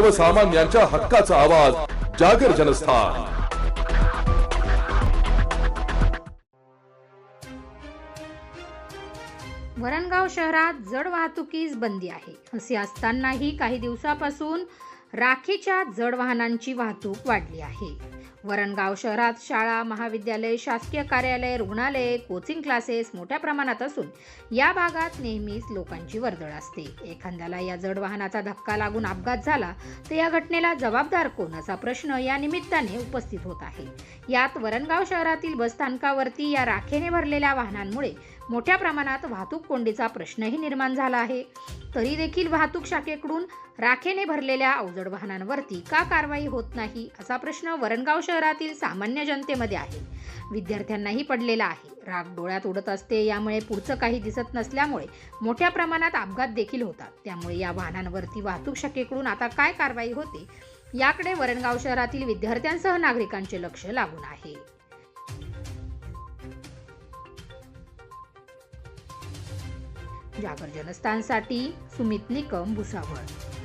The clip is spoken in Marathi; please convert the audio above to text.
सर्वसामान्यांच्या हक्काचा आवाज जागर जनस्थान. वरणगाव शहरात जड वाहतुकीस बंदी आहे. असे असतानाही काही दिवसापासून राखीच्या जड वाहनांची वाहतूक वाढली आहे. वरणगाव शहरात शाळा महाविद्यालय शासकीय कार्यालय रुग्णालये कोचिंग क्लासेस मोठ्या प्रमाणात असून या भागात नेहमीच लोकांची वर्दळ असते. एखाद्याला या जड वाहनाचा धक्का लागून अपघात झाला तर या घटनेला जबाबदार कोण असा प्रश्न या निमित्ताने उपस्थित होत आहे. यात वरणगाव शहरातील बसस्थानकावरती या राखेने भरलेल्या वाहनांमुळे मोठ्या प्रमाणात वाहतूक कोंडीचा प्रश्नही निर्माण झाला आहे. तरी देखील वाहतूक शाखेकडून राखेने भरलेल्या अवजड वाहनांवरती का कारवाई होत नाही असा प्रश्न वरणगाव शहरातील सामान्य जनतेमध्ये आहे. विद्यार्थ्यांनाही पडलेला आहे. राग डोळ्यात उडत असते यामुळे पुढचं काही दिसत नसल्यामुळे मोठ्या प्रमाणात अपघात देखील होतात. त्यामुळे या वाहनांवरती वाहतूक शाखेकडून आता काय कारवाई होते याकडे वरणगाव शहरातील विद्यार्थ्यांसह नागरिकांचे लक्ष लागून आहे. जागर जनस्थानसाठी सुमित निकम भुसावळ.